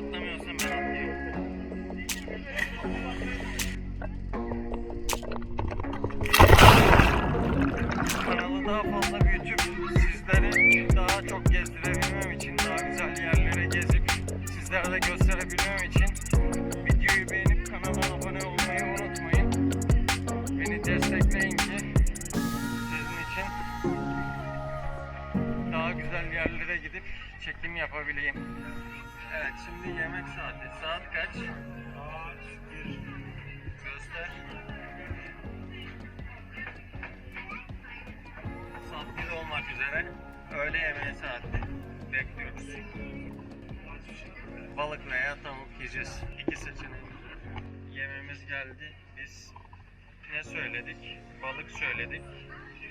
atlamıyorsun ben atlıyorum. Kanalı daha fazla büyütüp sizleri daha çok gezdirebilmem için, daha güzel yerlere gezip sizlere de gösterebilmem için videoyu beğenip kanala abone olmayı unutmayın. Beni destekleyin ki sizin için daha güzel yerlere gidip çekim yapabileyim. Evet şimdi yemek saati. Saat kaç? Saat Göster. Saat 1 olmak üzere öğle yemeği saati. Bekliyoruz. Balık veya tavuk yiyeceğiz. İki seçeneğimiz var. Yemeğimiz geldi. Biz ne söyledik? Balık söyledik.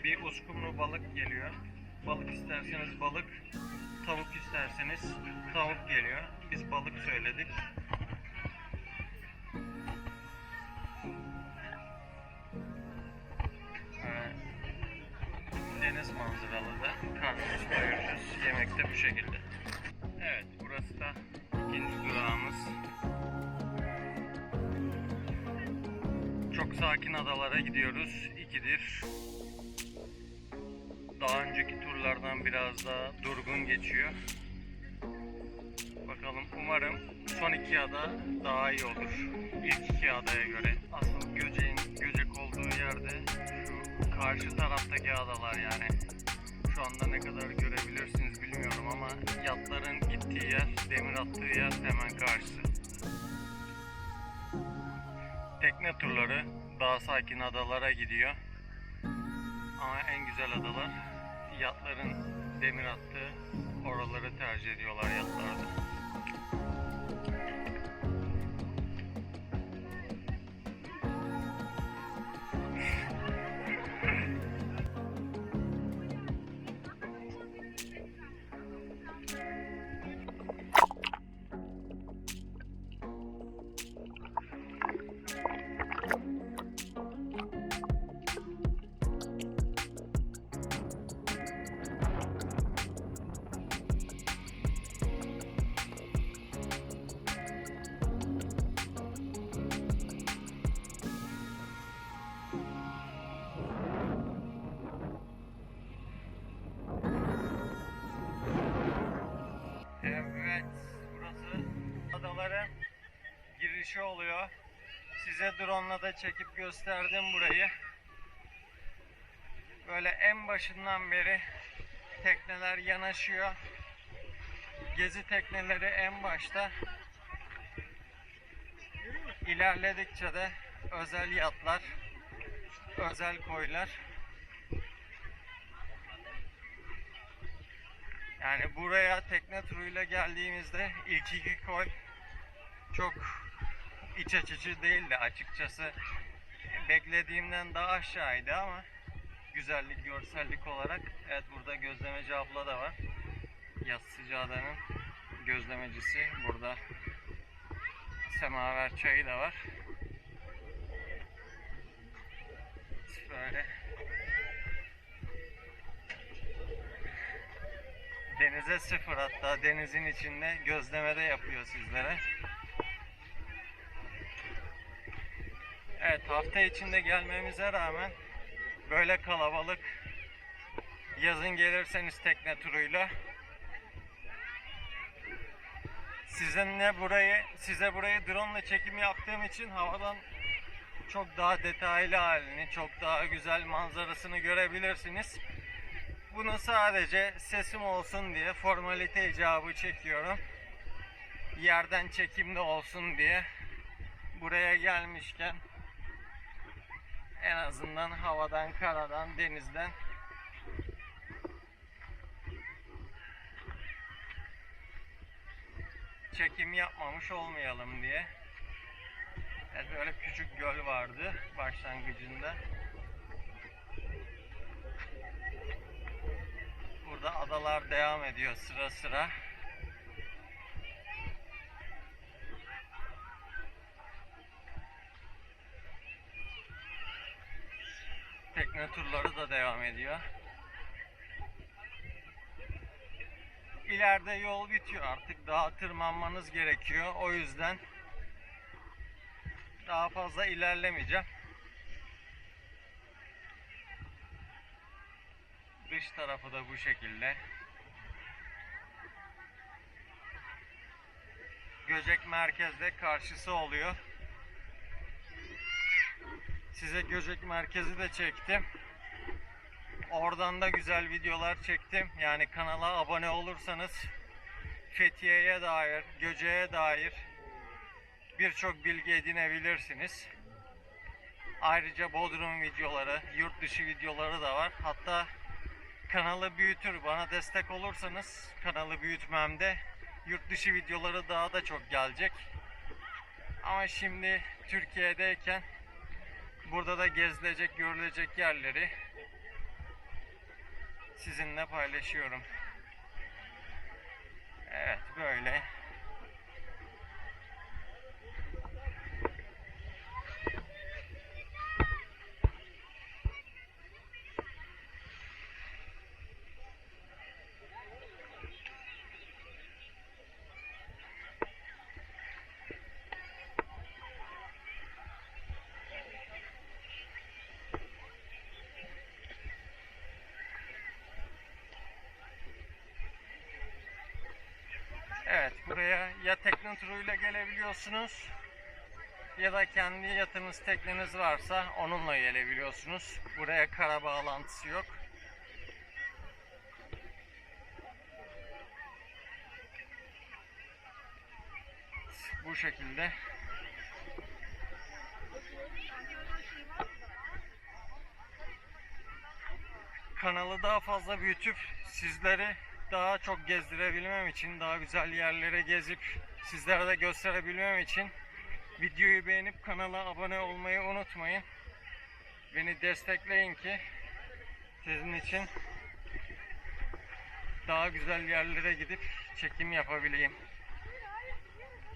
Bir uskumru balık geliyor. Balık isterseniz balık, tavuk isterseniz tavuk geliyor. Biz balık söyledik. Deniz manzaralı da karnımızı doyuracağız. Yemek de bu şekilde. Evet burası da ikinci durağımız. Çok sakin adalara gidiyoruz. İkidir. Daha önceki turlardan biraz daha durgun geçiyor. Bakalım umarım son iki ada daha iyi olur. İlk iki adaya göre. Asıl Göcek'in Göcek olduğu yerde şu karşı taraftaki adalar yani. Şu anda ne kadar görebilirsiniz bilmiyorum ama yatların gittiği yer, demir attığı yer hemen karşısı. Tekne turları daha sakin adalara gidiyor. Ama en güzel adalar yatların demir attığı oraları tercih ediyorlar yatlarda. Girişi oluyor. Size drone'la da çekip gösterdim burayı. Böyle en başından beri tekneler yanaşıyor. Gezi tekneleri en başta. İlerledikçe de özel yatlar, özel koylar. Yani buraya tekne turuyla geldiğimizde ilk iki koy çok iç açıcı değildi açıkçası. Beklediğimden daha aşağıydı ama güzellik, görsellik olarak evet burada gözlemeci abla da var. Yaz sıcağının gözlemecisi burada. Semaver çayı da var. Böyle Denize sıfır hatta denizin içinde gözlemede yapıyor sizlere. Evet hafta içinde gelmemize rağmen böyle kalabalık yazın gelirseniz tekne turuyla sizinle burayı size burayı drone ile çekim yaptığım için havadan çok daha detaylı halini, çok daha güzel manzarasını görebilirsiniz. Bunu sadece sesim olsun diye formalite icabı çekiyorum. Yerden çekimde olsun diye buraya gelmişken en azından havadan, karadan, denizden çekim yapmamış olmayalım diye. Evet, böyle küçük göl vardı başlangıcında. Burada adalar devam ediyor sıra sıra. tekne turları da devam ediyor. İleride yol bitiyor artık daha tırmanmanız gerekiyor. O yüzden daha fazla ilerlemeyeceğim. Dış tarafı da bu şekilde. Göcek merkezde karşısı oluyor. Size Göcek merkezi de çektim. Oradan da güzel videolar çektim. Yani kanala abone olursanız Fethiye'ye dair, Göcek'e dair birçok bilgi edinebilirsiniz. Ayrıca Bodrum videoları, yurt dışı videoları da var. Hatta kanalı büyütür, bana destek olursanız kanalı büyütmemde yurt dışı videoları daha da çok gelecek. Ama şimdi Türkiye'deyken burada da gezilecek, görülecek yerleri sizinle paylaşıyorum. Evet böyle. Evet buraya ya tekne turuyla gelebiliyorsunuz ya da kendi yatınız tekneniz varsa onunla gelebiliyorsunuz. Buraya kara bağlantısı yok. Bu şekilde. Kanalı daha fazla büyütüp sizleri daha çok gezdirebilmem için, daha güzel yerlere gezip sizlere de gösterebilmem için videoyu beğenip kanala abone olmayı unutmayın. Beni destekleyin ki sizin için daha güzel yerlere gidip çekim yapabileyim.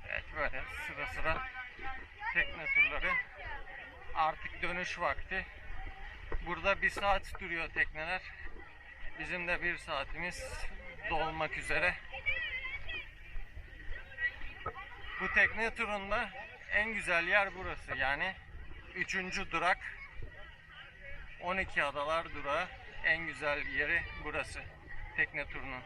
Evet böyle sıra sıra tekne turları. Artık dönüş vakti. Burada bir saat duruyor tekneler. Bizim de bir saatimiz dolmak üzere. Bu tekne turunda en güzel yer burası. Yani üçüncü durak 12 adalar durağı en güzel yeri burası tekne turunun.